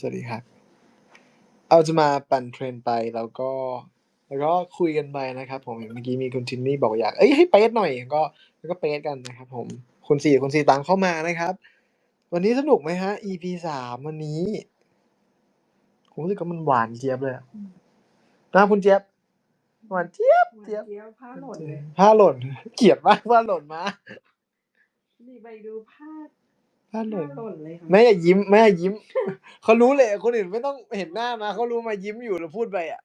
สวัสดีครับ เอาจะมาปั่นเทรนไปแล้วก็แล้วก็คุยกันไปนะครับผมเห็นเมื่อกี้มีคุณทินนี่บอกอยาก เอ้ยให้เป๊สหน่อยก็แล้วก็เป๊สกันนะครับผมคุณสี่คุณสี่ตามเข้ามานะครับ วันนี้สนุกไหมฮะ EP สามวันนี้ผมรู้สึกว่ามันหวานเจี๊ยบเลยอะนะคุณเจี๊ยบหวานเจี๊ยบหวานเจี๊ยบเจี๊ยบผ้าหล่นเลยผ้าหล่น เกลียดมากผ้าหล่นมา นี่ไปดูผ้า ผ้าหล่นผ้าหล่นเลยค่ะแม่อย่ายิ้มแม่อย่ายิ้ม เขารู้เลยคนอื่นไม่ต้องเห็นหน้ามาเขารู้มายิ้มอยู่แล้วพูดไปอะ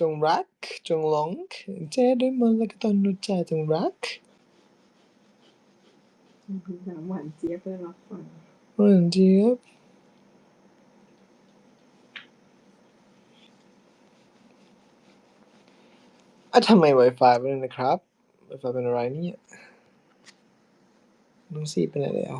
จงรัก จงหลงเจ้ด้วยมนต์และก็ตอนนุใจจงรักน้ำหวานเจี๊ยบเลยรับฟังเหมือนเจี๊ยบ อะทำไม Wi-Fi เป็นนะครับ Wi-Fi เป็นอะไรเนี่ยน้องซีเป็นอะไรแล้ว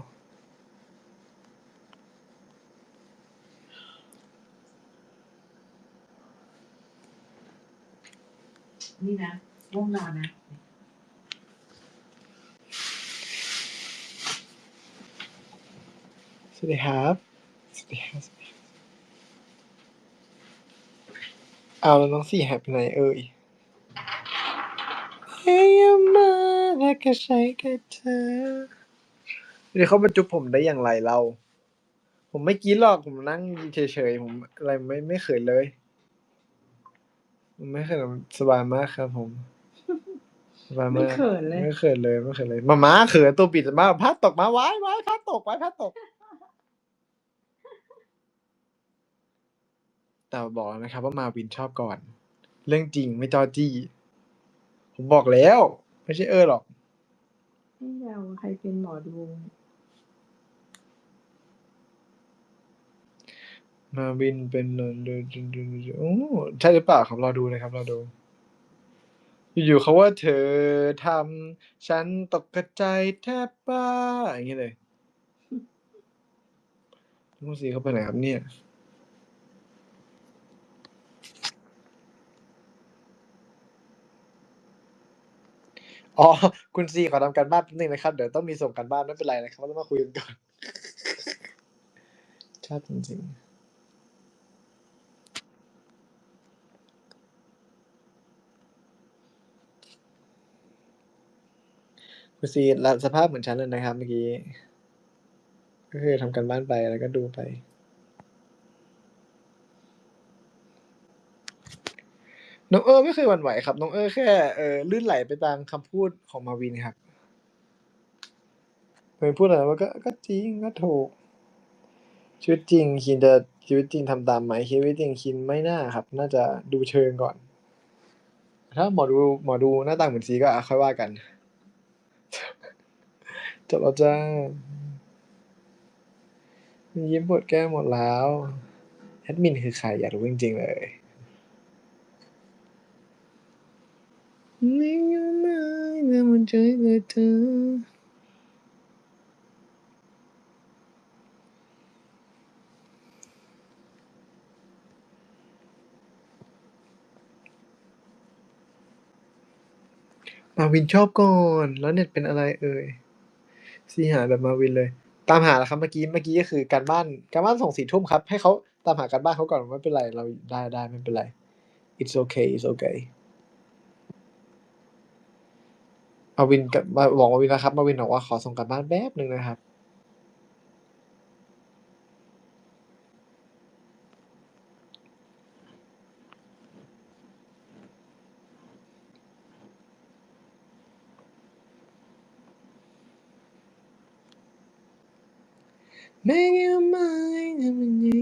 นี่นะง่วงนอนนะ สวัสดีครับสวัสดีครับสวัสดีครับเอาแล้วน้องสี่หายไปไหนเอ่ย เฮ้ยมาแล้วก็ใช้กับเธอเดี๋ยวเขามาจุบผมได้อย่างไรเรา ผมไม่กินหรอกผมนั่งเฉยๆผมอะไรไม่ไม่เขินเลยไม่เขินสบายมากครับ ผมสบายไม่มากเขินเลย ไม่เขินเลยไม่เขินเลยมาม้าเขินตัวปิดมาพัดตกมาไว้ายว้พัดตกไว้พัดตก แต่บอกแล้วนะครับ ว่ามาวินชอบก่อน เรื่องจริงไม่จอจี้ ผมบอกแล้ว ไม่ใช่เออหรอกนี่ยาวใครเป็นหมอดู มาวินเป็นนนดูดูดูดูโอ้ใช่หรือเปล่าครับรอดูนะครับรอดู อยู่ๆเขาว่าเธอทำฉันตกกระใจายแทบบ้าอย่างนี้เลยลุงสีเขาไปไหนครับเนี่ย อ๋อ คุณซีขอทำการบ้านแป๊บนึงนะครับ เดี๋ยวต้องมีส่งการบ้านไม่เป็นไรนะครับเราต้องมาคุยกันก่อนชอบจริงๆคุณซีสภาพเหมือนฉันเลยนะครับเมื่อกี้ ก็คือทำการบ้านไปแล้วก็ดูไป น้องเออไม่เคยหวั่นไหวครับ น้องเออแค่เออลื่นไหลไปตามคำพูดของมาวินครับมาวินพูดอะไรว่าก็ก็จริงก็ถูกชีวิตจริงคินจะชีวิตจริงทำตามไหมชีวิตจริงคินไม่น่าครับ น่าจะดูเชิงก่อน ถ้าหมอดูหมอดูหน้าตาเหมือนซีก็อะค่อยว่ากันจบแล้วจ้ายิ้มปวดแก้มหมดแล้วแอดมินคือใครอยากรู้จริงๆเลย ไม่ยอมไม่แล้วมันใจกับเธอมาวินชอบก่อน แล้วเน็ตเป็นอะไรเอ่ยซีหาแบบมาวินเลย ตามหาแล้วครับเมื่อกี้ เมื่อกี้ก็คือการบ้าน การบ้านส่งสี่ทุ่มครับ ให้เขาตามหาการบ้านเขาก่อนไม่เป็นไร เราได้ได้ไม่เป็นไร it's okay it's okay มาวินกับมาบอกมาวินนะครับ มาวินบอกว่าขอส่งการบ้านแป๊บหนึ่งนะครับ Make your mind up and you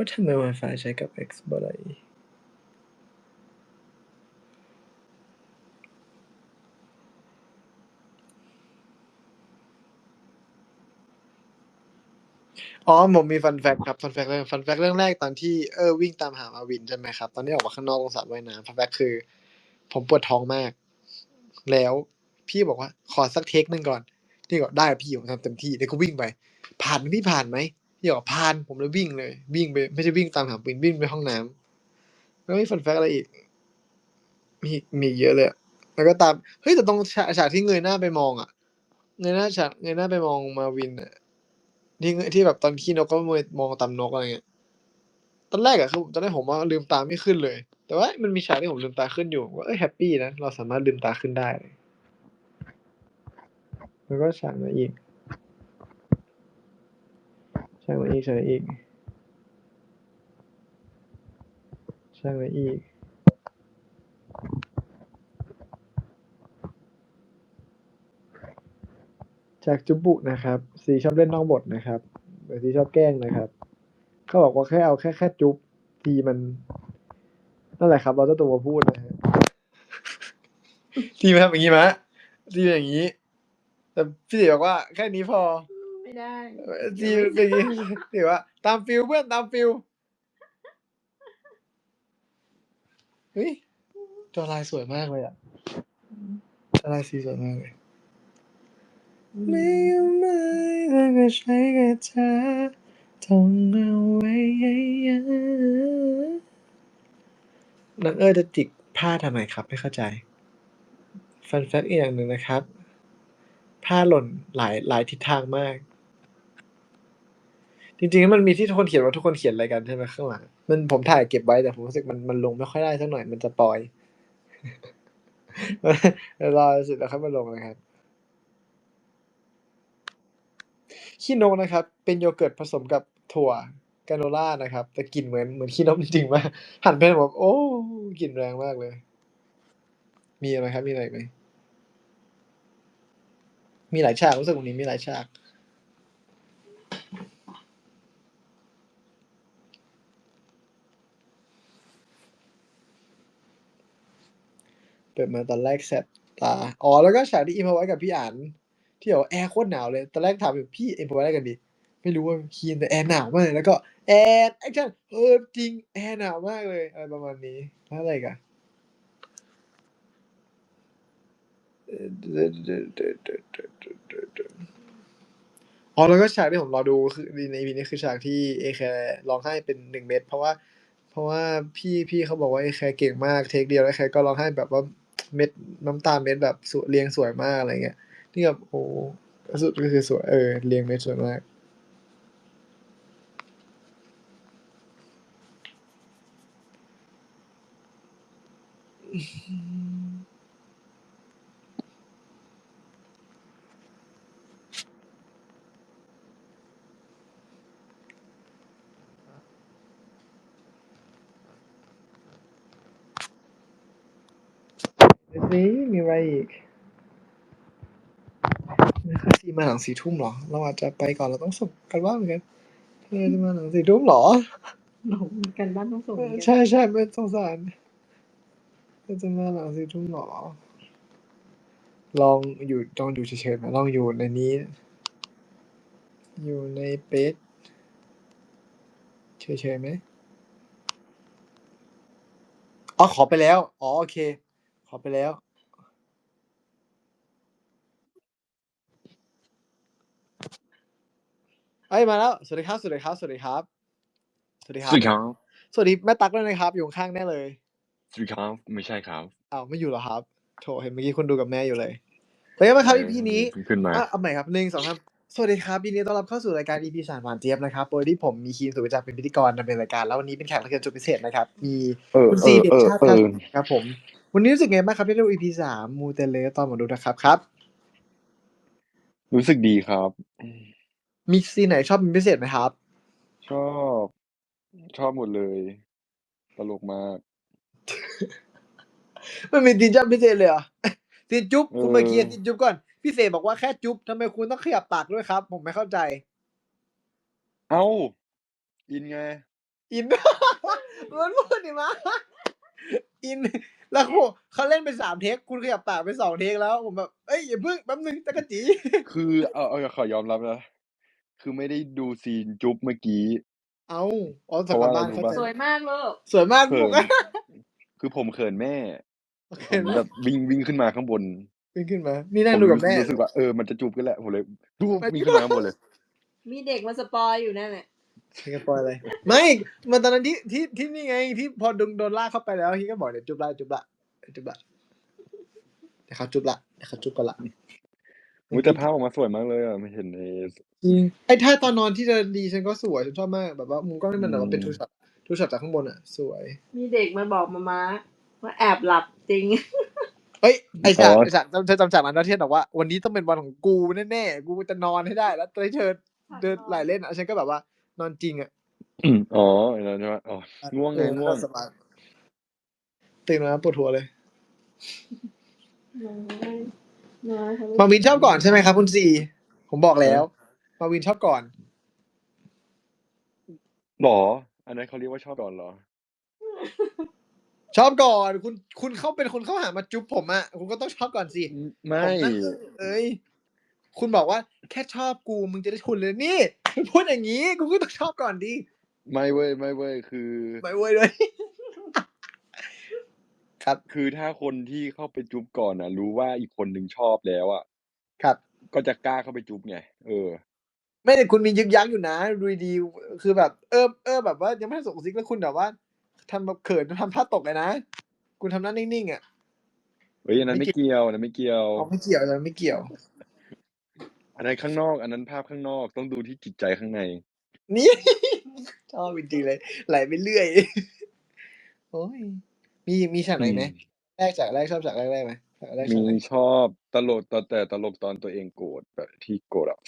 ว่าทำไม Wi-Fi ใช้กับ X บ่ได้อ๋อผมมีฟันแฟกครับฟันแฟกเรื่องฟันแฟกเรื่องแรกตอนที่เออวิ่งตามหามาวินใช่ไหมครับ ตอนที่ออกมาข้างนอกตรงสระว่ายน้ำฟันแฟกคือ ผมปวดท้องมาก แล้วพี่บอกว่าขอสักเทคหนึ่งก่อนพี่ก็ได้พี่ผมทำเต็มที่เดี๋ยวก็วิ่งไป ผ่านไหมพี่ผ่านไหม พี่บอกพานผมเลยวิ่งเลย วิ่งไปไม่ใช่วิ่งตามหาปืนวิ่งไปห้องน้ำแล้วมีฟันแฟกอะไรอีก มีมีเยอะเลยแล้วก็ตามเฮ้ยแต่ตรงฉากฉากที่เงยหน้าไปมองอะเงยหน้าฉากเงยหน้าไปมองมาวินอะที่ที่แบบตอนขี้นกก็มองตามนกอะไรเงี้ยตอนแรกอะคือตอนแรกผมว่าลืมตาไม่ขึ้นเลย แต่ว่ามันมีฉากที่ผมลืมตาขึ้นอยู่ว่าเอ้ยแฮปปี้นะเราสามารถลืมตาขึ้นได้ แล้วก็ฉากไหนอีก ฉากไหนอีกฉากไหนอีกฉากไหนอีกจากจุบุนะครับสีชอบเล่นนอกบทนะครับแต่สีชอบแกล้งนะครับเขาบอกว่าแค่เอาแค่แค่จุบทีมันนั่นแหละครับ เราจะตัวพูดนะฮะทีมันทำอย่างนี้มะทีเป็นอย่างนี้ แต่พี่สีบอกว่าแค่นี้พอ ไม่ได้ทีเป็นอย่างนี้ถือว่า ตามฟิลเพื่อนตามฟิลเฮ้ยตัวลายสวยมากเลยอะตัวลายสีสวยมากเลยไม่เอาไม่แล้วก็ใช้กับเธอต้องเอาไว้เยอะๆน้องเอ้ยจะจิกผ้าทำไมครับ ไม่เข้าใจฟันแฟกอีกอย่างหนึ่งนะครับ ผ้าหล่นหลายหลายทิศทางมาก จริงๆมันมีที่ทุกคนเขียนว่าทุกคนเขียนอะไรกันใช่ไหมข้างหลังมันผมถ่ายเก็บไว้แต่ผมรู้สึกมันมันลงไม่ค่อยได้สักหน่อยมันจะปล่อยเดี๋ยวรอเสร็จแล้วค่อยมาลงนะครับขี้นกนะครับ เป็นโยเกิร์ตผสมกับถั่วกาโนล่านะครับ แต่กลิ่นเหมือนเหมือนขี้นกจริงๆมากหันไปแบบโอ้กลิ่นแรงมากเลย มีอะไรครับมีอะไรไหมมีหลายฉากรู้สึกวันนี้มีหลายฉาก ปิดมาตอนแรกแสบตา อ๋อ แล้วก็ฉากที่อิมพอไว้กับพี่อันที่บอกว่าแอร์โคตรหนาวเลย ตอนแรกถามพี่อิมพอไว้กันดี ไม่รู้ว่าคีนแต่แอร์หนาวมากเลยแล้วก็แอร์แอคชั่นเออจริงแอร์หนาวมากเลยอะไรประมาณนี้แล้วอะไรกันอ๋อแล้วก็ฉากที่ผมรอดูคือใน EP นี้คือฉากที่เอแคร์ร้องไห้เป็นหนึ่งเม็ดเพราะว่า เพราะว่าพี่พี่เขาบอกว่าเอแคร์เก่งมากเทคเดียวแล้วแคร์ก็ร้องไห้แบบว่า เม็ดน้ำตาลเม็ดแบบสวยเรียงสวยมากอะไรเงี้ยนี่แบบโอ้สุดก็คือสวยเออเรียงเม็ดสวยมากเนี้มีอะไรอีกนะครับสี่มาหลังสี่ทุ่มเหรอ เราอาจจะไปก่อนเราต้องส่งกันบ้านเหมือนกันเธอจะมาหลังสี่ทุ่มเหรอหลงกันบ้านต้องส่งเอเหมืออนกันใช่ใช่ไม่สงสารเธอจะมาหลังสี่ทุ่มเหรอ ลองอยู่ลองอยู่เฉยๆไหมลองอยู่ในนี้ อยู่ในเปซเฉยๆไหมอ๋อขอไปแล้ว อ๋อโอเค ขอไปแล้ว เอ้ยมาแล้ว สวัสดีครับ สวัสดีครับ สวัสดีครับ สวัสดีคสรับ วัสดีครับสวัสดีแม่ตั๊กด้วยนะครับ อยู่ข้างๆแน่เลยสวัสดีครับ ไม่ใช่ครับอ้าวไม่อยู่เหรอครับ โถเห็นเมื่อกี้คุณดูกับแม่อยู่เลยเป็นยังไงบ้างครับ EP นี้ เพิ่งขึ้นมาอะเอาใหม่ครับหนึ่งสองสามสวัสดีครับยินดีต้อนรับเข้าสู่รายการ EP สารหวานเจี๊ยบนะครับโดยที่ผมมีคีนสุวิจักรเป็นพิธีกรดำเนินรายการแล้ววันนี้เป็นแขกรับเชิญสุดพิเศษนะครับ มีเออคุณเอซีอเด็กเออชาติเออครับผม วันนี้รู้สึกไงบ้างครับที่ได้ดู EP สามมูเตเลตอนหมอดูนะครับครับ รู้สึกดีครับ มีซีนไหนชอบเป็นพิเศษไหมครับ ชอบ ชอบหมดเลย ตลกมาก มันมีซีนชอบพิเศษเลยเหรอซีนจุ๊บคุณเออมาเคลียร์ซีนจุ๊บก่อนพี่เสกบอกว่าแค่จุ๊บทำไมคุณต้องขยับปากด้วยครับ ผมไม่เข้าใจ เอ้า อินไง อิน มันพูดดิมาอิน แล้วโหเขาเล่นไปสามเทค คุณขยับปากไปสองเทคแล้ว ผมแบบเอ้ยอย่าเพิ่งแป๊บนึงจักรจี คือเอาเอาขอยอมรับนะ คือไม่ได้ดูซีนจุ๊บเมื่อกี้ เอาอ๋อสำหรับบ้านเพราะเข้าว่าใจสวยมากลูกสวยมากเขิลูนกคือผมเขินแม่โอเคผมแบบวิ่งวิ่งขึ้นมาข้างบน วิ่งขึ้นมา นี่นั่งผมดูกับแม่รู้สึกว่าเออมันจะจูบกันแหละผมเลยดูไม่วิ่งขึ้นมาข้างบนเลย มีเด็กมาสปอยอยู่นั่นแหละ สปอยอะไร ไม่มาตอนนั้นที่ที่ที่นี่ไงที่พอโดนโดนลากเข้าไปแล้วฮีก็บอกเดี๋ยวจุบละจุบละจุบละเดี๋ยวเขาจุบละเดี๋ยวเขาจุบกันละมุ้ยแต่ภาพออกมาสวยมากเลยอะไม่เห็นใน จริงไอ้ท่าตอนนอนที่เดินดีฉันก็สวยฉันชอบมากแบบว่ามุมกล้องนี่มันแบบว่าเป็นอืมทูช็อตทูช็อตจากข้างบนอะ สวย มีเด็กมาบอกมาม้าว่าแอบหลับจริงเอ้ยไอ้ฉากไอ้ฉากจำเธอจำฉากนั้นได้ที่บอกว่าวันนี้ต้องเป็นวันของกูแน่ๆกูจะนอนให้ได้ แล้วตอนที่เธอเดินไหลเล่นอะฉันก็แบบว่า นอนจริงอะอ๋อไอ้นั่นใช่ไหมอ๋อง่วงไงเออง่วงสบายตื่นมาปวดหัวเลยน้อยน้อยเขาไม่มาวินชอบก่อนใช่ไหมครับ คุณซีผมบอกแล้วมาวินชอบก่อนหรอ อันนั้นเขาเรียกว่าชอบก่อนเหรอ ชอบก่อน คุณคุณเข้าเป็นคนเข้าหามาจุ๊บผมอะคุณก็ต้องชอบก่อนสิไม่ผมนั่งเอ้ยคุณบอกว่าแค่ชอบกูมึงจะได้ทุนเลยนี่มึง พูดอย่างนี้กูก็ต้องชอบก่อนดิไม่เว้ยไม่เว้ยคือไม่เว้ยเลยครับ คือถ้าคนที่เข้าไปจุ๊บก่อนอะ รู้ว่าอีกคนหนึ่งชอบแล้วอะครับ ก็จะกล้าเข้าไปจุ๊บไงเออ ไม่แต่คุณมียึกยักอยู่นะดูดีๆคือแบบ เออเออแบบว่ายังไม่ได้ส่งซิกแล้วคุณแบบว่าทำแบบเขินทำท่าตกเลยนะคุณทำหน้านิ่งๆอะเฮ้ยอันนั้นไม่ไม่เกี่เกี่ยวอันนั้นไม่เกี่ยวอ๋อไม่เกี่ยวเลยไม่เกี่ยว อันนั้นข้างนอก อันนั้นภาพข้างนอกต้องดูที่จิตใจข้างใน นี่ชอบจริงๆเลย ไหลไปเรื่อยโอ้ยมีมีฉากไหนไหมอืมแรกจากแรกชอบจากแรกแรกไหมฉากแรกมีฉากไหนชอบตลกตอนแต่ตลกตอนตัวเองโกรธแบบที่โกรธอะ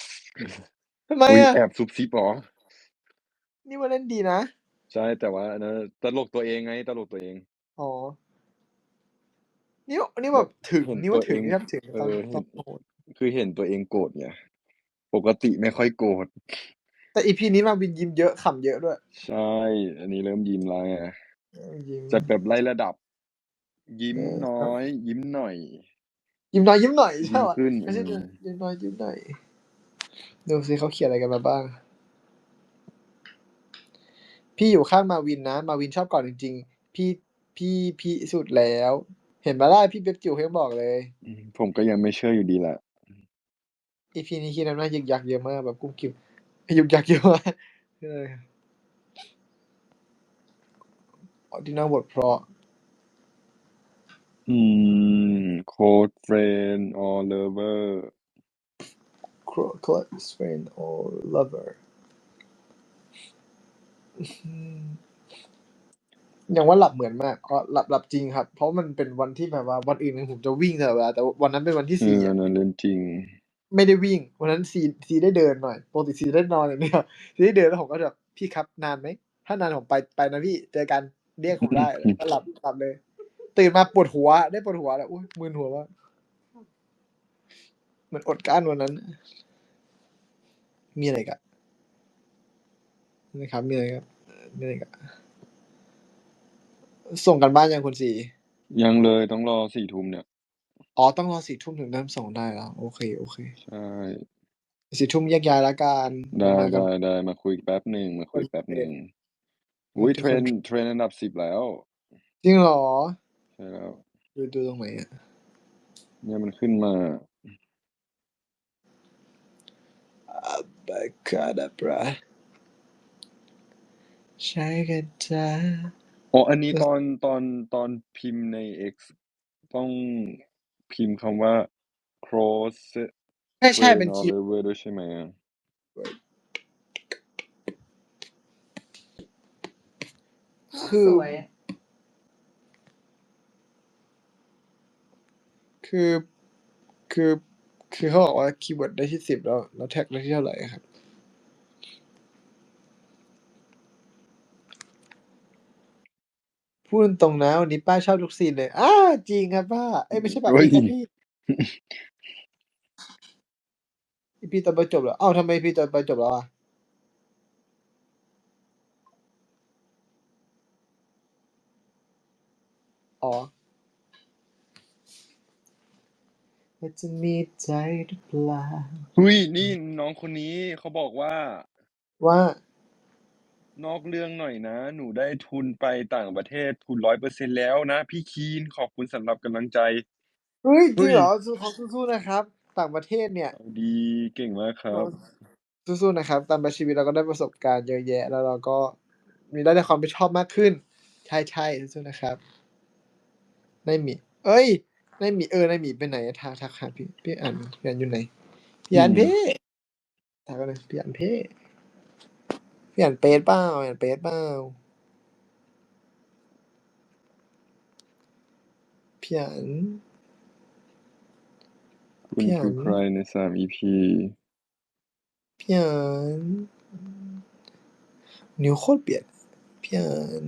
ทำไมอุ๊ยอะ แอบซุบซิบเหรอนี่ว่าเล่นดีนะ ใช่แต่ว่าอันนั้นตลกตัวเองไง ตลกตัวเอง อ๋อ นี่นี่แบบถึงเห็นนี่ว่าตัวถึงเองนี่ครับถึงเอตอนอตเห็อนนโอ้โห คือเห็นตัวเองโกรธไงปกติไม่ค่อยโกรธแต่อีพีนี้มาวินยิ้มเยอะขำเยอะด้วย ใช่ อันนี้เริ่มยิ้มแล้วไงเออยิ้มจะแบบไล่ระดับ ยิ้มเออน้อย ยิ้มหน่อย ยิ้มน้อยยิ้มหน่อยยิ้ใช่มป่ะขึ้นไม่ใช่อืมยิ้มน้อยยิ้มหน่อยดูสิเขาเขียนอะไรกันมาบ้าง พี่อยู่ข้างมาวินนะ มาวินชอบก่อนจริง ๆ พี่พี่พี่สุดแล้ว เห็นมาได้พี่เบบจิ๋วเขายังบอกเลยอืมผมก็ยังไม่เชื่ออยู่ดีแหละ อีพีนี้คิดน้ำหน้ายึกยักเยอะมากแบบกุ้งกิ้วยึกยักเยอะมากเอออ๋อที่นั่งบทเพราะ อืมโค้ดเฟรนด์ออเลเวอร์ close friend or lover อืมอย่างว่าหลับเหมือนมากก็หลับหลับจริงครับ เพราะมันเป็นวันที่แบบว่าวันอื่นผมจะวิ่งตลอดเวลาแต่วันนั้นเป็นวันที่เอสี่ออะอันนั้นเรื่องจริง ไม่ได้วิ่งวันนั้นซีซีได้เดินหน่อยปกติซีได้นอนอย่างเดียวซีได้เดินแล้วผมก็แบบพี่ครับนานไหมถ้านานผมไปไปนะพี่เจอกันเรียกผมได้แล้วก็หลับหลับเลย ตื่นมาปวดหัวได้ปวดหัวแล้วอุ้ยมึนหัวว่ากเหมือนอดกลั้นวันนั้น มีอะไรกันนะครับมีอะไรครับมีอะไรกันส่งกันบ้านยังคุณสี่ยังเลยต้องรอสี่ทุ่มเนี่ย อ๋อต้องรอสี่ทุ่มถึงเริ่มส่งได้แล้วโอเคโอเคใช่สี่ทุ่มแยกย้ายละกันได้มากันได้ได้มาคุยแป๊บหนึ่งมาคุยแป๊บหนึ่งโอเคอุ้ยเทรนเทรนอันดับสิบแล้ว จริงเหรอใช่แล้วดูดูตรงไหนอะเนี่ยมันขึ้นมาบาคาดาบราใช่กันจ้าอ๋ออันนี้ตอนตอนตอนพิมพ์ใน X ต้อง พิมพ์คำว่า cross ใช่ใช่เป็นคีย์ Oliver ด้วยใช่ไหมอะคือ สวยอะคือ คือ คือเขาบอกว่าคีย์เวิร์ดได้ที่สิบแล้ว แล้วแท็กได้ที่เท่าไหร่ครับ พูดตรงๆนะวันนี้ป้าชอบทุกซีนเลย อ้าจริงครับป้า เอ้ยไม่ใช่ป้าเฮ้ยพี่ครับพี่อีพีตอนไปจบแล้วอ้าวทำไมอีพีตอนไปจบแล้วอะอ๋อว่าจะมีใจหรือเปล่า หุยนี่น้องคนนี้เขาบอกว่า ว่า นอกเรื่องหน่อยนะ หนูได้ทุนไปต่างประเทศทุนร้อยเปอร์เซ็นแล้วนะ พี่คีนขอบคุณสำหรับกำลังใจเฮ้ยจริงเหรอเฮ้ยสู้เขาสู้ๆนะครับ ต่างประเทศเนี่ย เอาดีเก่งมากครับ สู้ๆนะครับ ตามไปชีวิตเราก็ได้ประสบการณ์เยอะแยะ แล้วเราก็มีได้ในความรับผิดชอบมากขึ้น ใช่ๆสู้ๆนะครับนายหมี เอ้ยนายหมีเออนายหมีไปไหนทักทักหาพี่พี่อ่านพี่อ่านอยู่ไหนพี่อ่านเพ่ทักกันเลยพี่อ่านเพ่ พี่อ่านเปซเปล่าอ่านเปซเปล่าพี่อ่าน คุณพี่อ่าคือนใครในสาม EP พี่อ่านนิ้วโคตรเปลี่ยนพี่อ่าน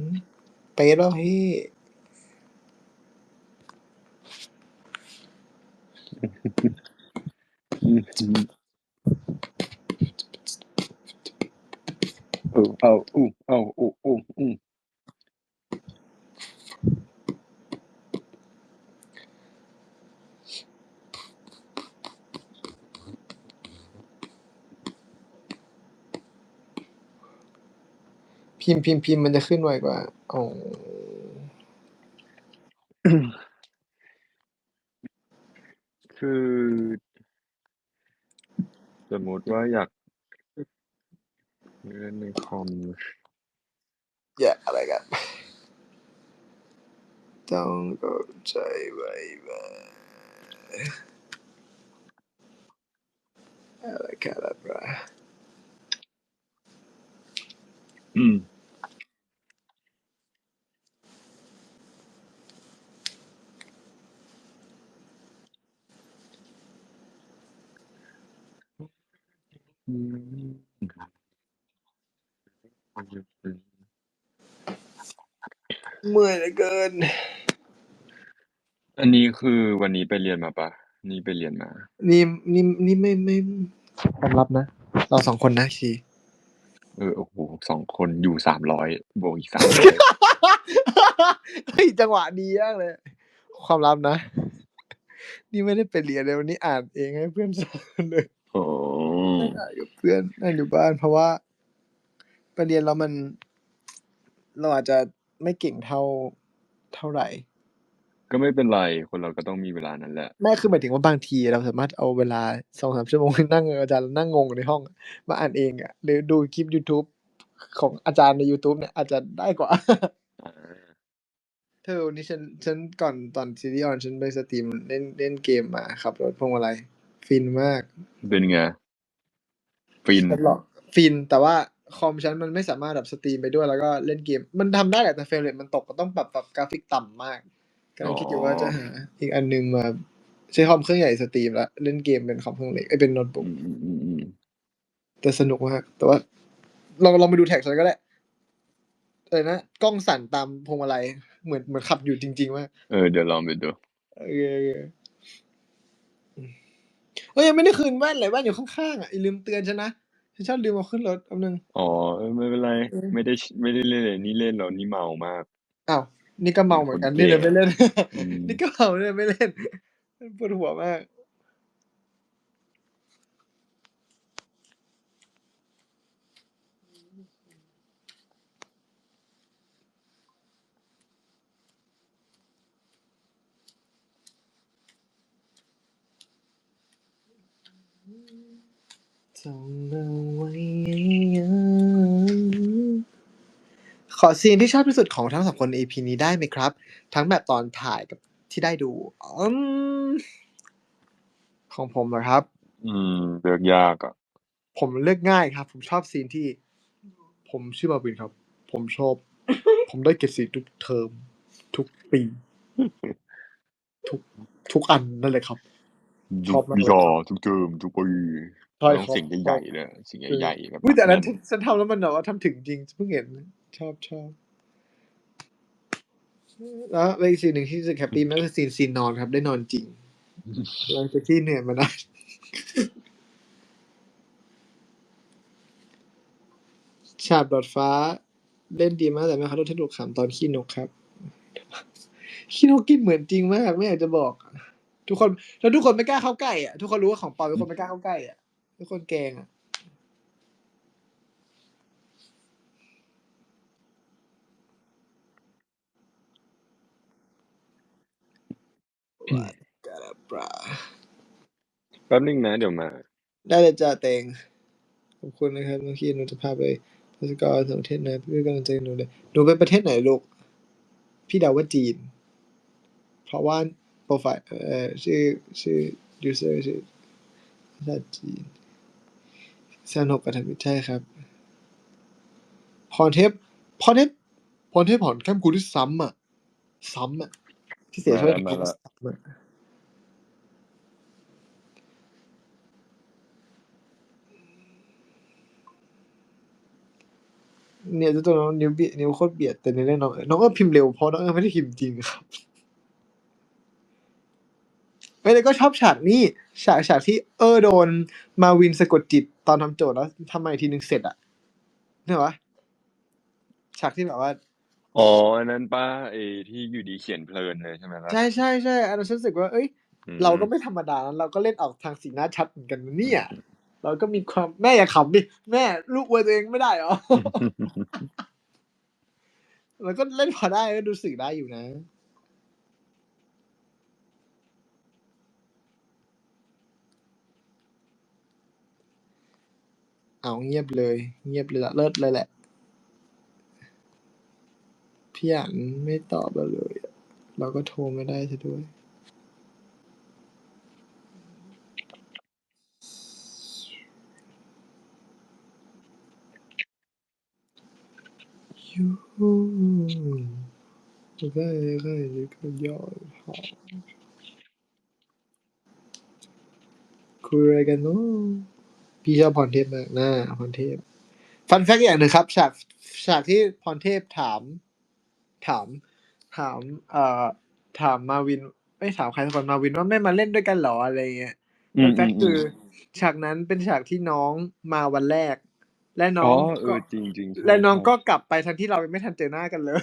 เปซแล้วพี่ เอาเอาอู้เอาอู้อู้อู้พิมพ์พิมพ์พิมพ์มันจะขึ้นไวกว่าอ๋อคือ สมมติว่าอยาก เล่นในคอมอย่าอะไรกัน ต้องกดใจไว้บ้างอะไรกันล่ะบราอืม อืม เมื่อยเหลือเกิน อันนี้คือวันนี้ไปเรียนมาปะ นี่ไปเรียนมา นี่นี่นี่ไม่ไม่ความลับนะ เราสองคนนะชีเออโอ้โหสองคนอยู่สามร้อยบวกอีกสามร้อยเฮ้ยจังหวะดีมากเลย ความลับนะ นี่ไม่ได้ไปเรียนเลยวันนี้อ่านเองให้เพื่อนสอนเลย อ๋ออ่านกับเพื่อนนั่งอยู่บ้านเพราะว่า ไปเรียนแล้วมัน เราอาจจะไม่เก่งเท่าเท่าไหร่ ก็ไม่เป็นไร คนเราก็ต้องมีเวลานั้นแหละ ไม่คือหมายถึงว่าบางทีเราสามารถเอาเวลาสองสามชั่วโมงนั่งกับอาจารย์แล้วนั่งงงในห้องอะมาอ่านเองอะ หรือดูคลิป YouTube ของอาจารย์ใน YouTube เนี่ยอาจจะได้กว่าอ่า เธอวันนี้ฉันฉันก่อนตอนซีรีส์ออนฉันไปสตรีมเล่นเล่นเกมมาขับรถพวงมาลัยฟินมาก เป็นไง ฟิน ฉันหรอกฟินแต่ว่า คอมฉันมันไม่สามารถแบบสตรีมไปด้วยแล้วก็เล่นเกม มันทำได้แหละแต่เฟรมเรทมันตกก็ต้องปรับปรับกราฟิกต่ำมากกำลังคิดอยู่ว่าจะหาอีกอันนึงมาใช้คอมเครื่องใหญ่สตรีมแล้วเล่นเกมเป็นคอมเครื่องเล็กเอ้ยเป็นโน้ตบุ๊กอืมอืมอืมอืมแต่สนุกมากแต่ว่าลองลองไปดูแท็กฉันก็ได้เลยนะกล้องสั่นตามพวงมาลัยเหมือนเหมือนขับอยู่จริงๆมากเออเดี๋ยวลองไปดูโอเคโอเคเอ้ยยังไม่ได้คืนแว่นเลยแว่นอยู่ข้างๆอะอย่าลืมเตือนฉันนะ ฉันชอบลืมเอาขึ้นรถแป๊บนึงอ๋อเออไม่เป็นไรเออไม่ได้ไม่ได้เล่นเลยนี่เล่นแล้วนี่เมามากอ้าวนี่ก็เมาเหมือนกันเป็นคนนี่เลยเกย์ไม่เล่นอืมนี่ก็เมาเลยไม่เล่นปวดหัวมาก จงเอาไว้ ขอซีนที่ชอบที่สุดของทั้งสองคนใน EP นี้ได้ไหมครับ ทั้งแบบตอนถ่ายกับที่ได้ดูอืมของผมนะครับ อืมเลือกยากอะ ผมเลือกง่ายครับ ผมชอบซีนที่ ผมชื่อมาวินครับ ผมชอบ ผมได้เกรดสีทุกเทอม ทุกปี ทุกทุกอันนั่นเลยครับชอบมากเลยวิชาทุกเทอมทุกปี ใช่ต้องครับเสียงใหญ่ๆเลยเสียงใหญ่ๆแบบอุ๊ยแต่อันนั้นนั่นฉันทำแล้วมันแบบว่าทำถึงจริงเพิ่งเห็นชอบชอบแล้วอีกซีนหนึ่งที่รู้สึกแฮปปี้มากคือซีนซีนนอนครับ ได้นอนจริงหลังจากที่เหนื่อยมานานฉาบดอดฟ้าเล่นดีมากแต่ไม่เข้าที่ถูกขำตอนขี้นกครับขี้นกกินเหมือนจริงมาก ไม่อยากจะบอก ทุกคนแล้วทุกคนไม่กล้าเข้าใกล้อะทุกคนรู้ว่าของปลอมทุกคนไม่กล้าเข้าใกล้อะทุ กคนแกล้งอะ What got a bra แป๊บนึงนะเดี๋ยวมา ได้เลยจ้าเตงอบคุณนะครับน้องคีหนูจะพาไปเทศกาลต่างประเทศนะพี่เป็นกำลังใจหนูเลยหนูไปประเทศไหนลูก พี่เดาว่าจีน เพราะว่าโปรไฟล์เอ่อชื่อชื่อ user ชื่อภาษาจีน สนุกกับทำใช่ครับ พรเทพ พรเทพ พรเทพผ่อนแคมกูที่ซ้ำอะ ซ้ำอะ ที่เสียชีวิตมาแล้วซ้ำอะเนี่ยเจะตัวน้องนิ้วเบียดนิ้วโคตรเบียดแต่ในเรื่องน้องเอ๋ยน้องก็พิมพ์เร็วเพราะน้องเอ๋ยไม่ได้พิมพ์จริงครับ เอ้ยแล้วก็ชอบฉากนี้ ฉากฉากที่เออโดนมาวินสะกดจิตตอนทำโจทย์แล้วทำไมทีนึงเสร็จอะเนี่ยวะฉากที่แบบว่า อ๋ออันนั้นป้าไอ้ที่อยู่ดีเขียนเพลินเลยใช่ไหมล่ะ ใช่ใช่ใช่อันนั้นฉันรู้สึกว่า เอ้ย อืม เราก็ไม่ธรรมดานะเราก็เล่นออกทางสีหน้าชัดเหมือนกันนะเนี่ย เราก็มีความแม่อย่าขำดิแม่ลูกอวยตัวเองไม่ได้เหรอ เราก็เล่นพอได้ก็ดูสื่อได้อยู่นะ เอาเงียบเลย เงียบเลยละเลิศเลยแหละ พี่อันไม่ตอบเราเลย เราก็โทรไม่ได้ซะด้วยยูได้ได้ก็ยอยพอคุยอะไรกันเนาะ พี่ชอบพรเทพมากนะพรเทพ ฟันแฟกอย่างหนึ่งครับ ฉากฉากที่พรเทพถาม ถาม ถาม เอ่อ ถามมาวินไม่ถามใครสักคนมาวินว่าไม่มาเล่นด้วยกันเหรออะไรเงี้ยอืฟัมนแฟอืกมอืคืมอฉากนั้นเป็นฉากที่น้องมาวันแรก และน้อ๋อองเอก็อจริงจริงใช่และน้องใช่ก็กลับไปทั้งที่เรายังไม่ทันเจอหน้ากันเลย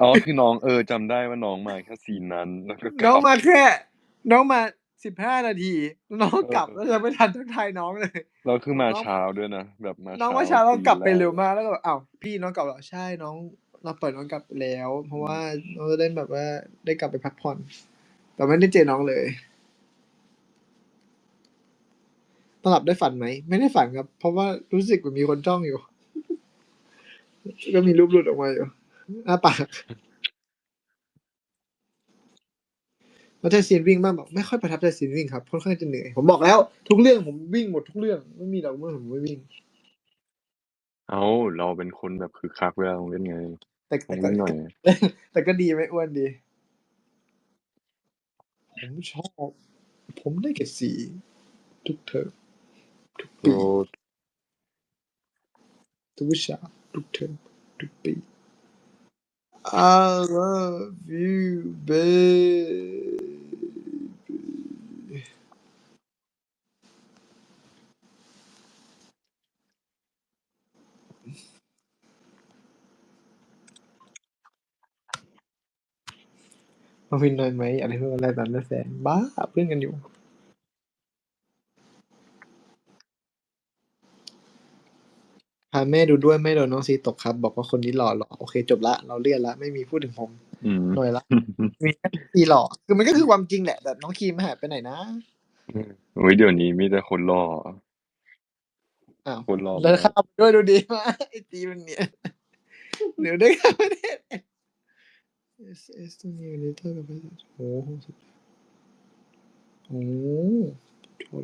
อ๋อคือน้องเออจำได้ว่าน้องมาแค่ซีนนั้นแล้วก็กน้ลัองบมาแค่ น้องมา สิบห้านาที น้องเออกลับแล้วยังไม่ทันทักทายน้องเลยแล้วคือมาน้องเช้าด้วยนะแบบมาน้องเช้าว่าเช้าเราตีกลับไปแรเร็กวมากแล้วก็แบบอ้าวพี่น้องกลับแล้วใช่น้อง เราเปิดน้องกลับแล้ว เพราะว่าน้องจะได้แบบว่าได้กลับไปพักผ่อน แต่ไม่ได้เจอน้องเลยตอนหลับได้ฝันไหม ไม่ได้ฝันครับ เพราะว่ารู้สึกเหมือนมีคนจ้องอยู่ ก็มีรูปหลุดออกมาอยู่อ้าปาก ประทับใจซีนวิ่งบ้างบอกไม่ค่อยประทับใจซีนวิ่งครับค่อนข้างจะเหนื่อยผมบอกแล้วทุกเรื่องผมวิ่งหมดทุกเรื่องไม่มีหรอกเมื่อผมไม่วิ่ง เอาเราเป็นคนแบบคือคักเวลาลงเล่นไงแต่ต้อแต่งก็วิ่งหน่อย แต่ก็ดีไม่อ้วนดีผมชอบ ผมได้แค่สี่ทุกเทอมทุกโปรปีทุกวิชาทุกเทอมทุกปี I love you baby มาวินหน่อยไหมอะไรเพื่อนอะไรตามนั้นแสนบ้าเพื่อนกันอยู่พาแม่ดูด้วยไม่โดนน้องซีตกครับ บอกว่าคนนี้หล่อหล่อโอเค จบละ เราเลี่ยนละ ไม่มีพูดถึงผมอืมหน่อยละมีแค่ซีหล่อคือมันก็คือความจริงแหละแต่น้องคีมหายไปไหนนะโอ้ยเดี๋ยวนี้มีแต่คนรออ้าวคนรอแล้วข้ามไปด้วยดูดีมากไอตีมันเนี่ยเดี๋ยวได้ข้ามประเทศ เอสเอสตัวนี้เลเตอร์กับโอ้โหสุดโอ้โห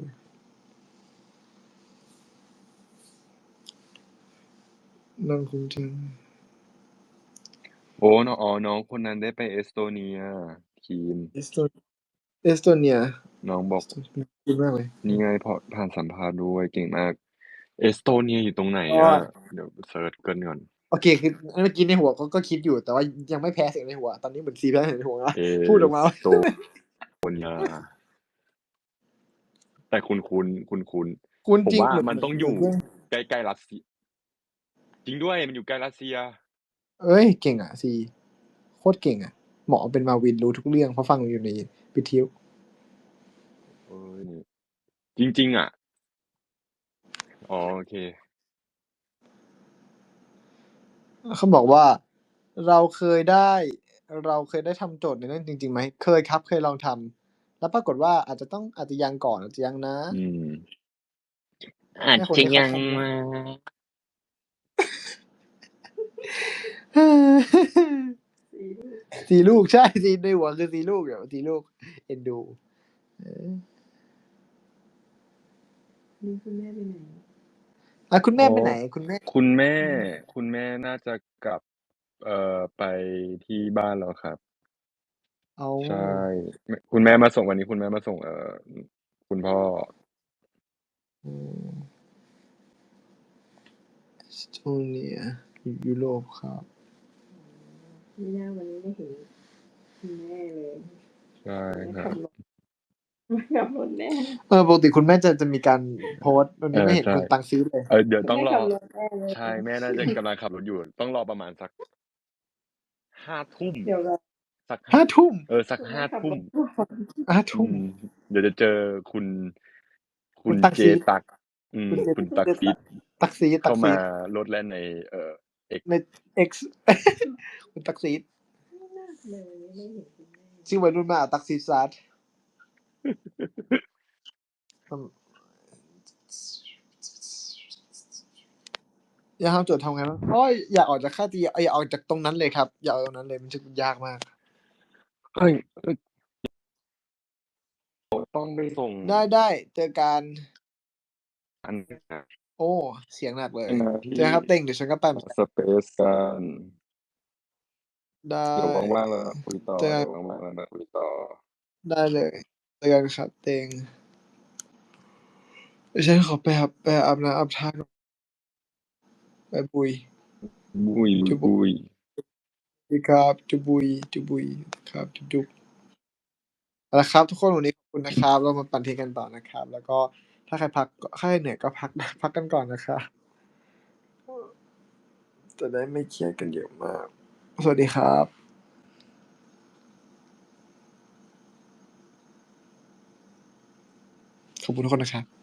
น้องคงจะโอ้น้องอ๋อน้องคนนั้นได้ไปเอสโตเนียทีมเอสโตเอสโตเนียน้องบอกดีมากเลยนี่ไงพอผ่านสัมภาษณ์ด้วยเก่งมาก เอสโตเนียอยู่ตรงไหนอ๋ออะ เดี๋ยวเซิร์ชกันก่อน โอเคคือเมื่อกี้ในหัวก็ก็คิดอยู่แต่ว่ายังไม่แพ้เสียงในหัว ตอนนี้เหมือนซีแพ้เสียงในหัวแล้วเอพูดออกมาสโตเนียแต่คุณคุณคุณคุณคุณผมจริงว่าเหมันต้องอยู่เหมืนใกล้ๆรัสเซีย จริงด้วยมันอยู่ใกล้รัสเซีย เอ้ย เก่งอะซีโคตรเก่งอะเหมาะเป็นมาวินรู้ทุกเรื่องเพราะฟังอยู่ในวิทยุเอ้ยจริง ๆ อะอ๋อโอเค เขาบอกว่า เราเคยได้ เราเคยได้ทำโจทย์ในเรื่องจริง ๆ ไหม เคยครับ เคยลองทำ แล้วปรากฏว่าอาจจะต้องอาจจะยังก่อนอาจจะยังนะ อืม อาจจะยังมา สี่ลูกสีลูกใช่สีในหัวคือสีลูกเดี๋ยวสีลูก เอ็นดูเออนี่คุณแม่ไปไหน อะคุณแม่อ๋อไปไหน คุณแม่ คุณแม่คุณแม่น่าจะกลับ เอ่อ ไปที่บ้านแล้วครับ เอา ใช่ แม่ คุณแม่มาส่ง วันนี้คุณแม่มาส่ง เอ่อ คุณพ่อ อืม เอสโตเนียยุโรปครับ ไม่น่าวันนี้ไม่เห็นคุณแม่เลย ใช่ไม่ครับขับร ถไม่ขับรถแน่เออปกติคุณแม่จะจะมีการโพสต์วันเอนี้อไม่เห็นใช่คุณตังซื้อเลยเออเดี๋ยวต้องไม่รอขับรถแน่เลยใช่แม่น่าจะกำลังขับรถอยู่ ต้องรอประมาณสักห้าทุ่มเดี๋ยวเราสักห้าทุ่มเออสักคุณห้าแม่ขับทุ่รมถก่อนห้าอืทุ่มมเดี๋ยวจะเจอคุณคุคุณณตักเจซีดตัก อืมคุณเจคุณตักซีดตักซีดตัเข้ากซีมาดลดแล่นใน เอ่อเอกใน X คุณตักซีดไม่น่าเลยวันนี้ไม่เห็นคุณแม่ชื่อวัยรุ่นมากตักซีดซาร์ดอืมอ ยากทำโจทย์ทำไงบ้างอ๋ออยากออกจากค่าตีอยากออกจากตรงนั้นเลยครับ อยากออกตรงนั้นเลยมันจะยากมากเอ้ยเอ้ยต้องไปส่งได้ได้เจอกันอันนะโอ้เสียงหนักเลยมาที่เจอกันครับเต็งเดี๋ยวฉันก็ไปเหมือนกันสเปซกันได้ เดี๋ยวว่างๆเราคุยต่อเจอกันเดี๋ยวว่างๆเราคุยต่อ ได้เลย เจอกันครับเต็งเดี๋ยวฉันขอไปครับไปอาบน้ำอาบท่าก่อนไปบุย บุยจุ๊บ บุยสวัสดีครับจุบุยจุบุยครับจุบจุบเอาละครับ ทุกคนวันนี้ขอบคุณนะครับ เรามาปั่นเทรนกันต่อนะครับ แล้วก็ถ้าใครพักก็ใครเหนื่อยก็พักพักกันก่อนนะครับจะได้ไม่เครียดกันเยอะมาก สวัสดีครับ ขอบคุณทุกคนนะครับ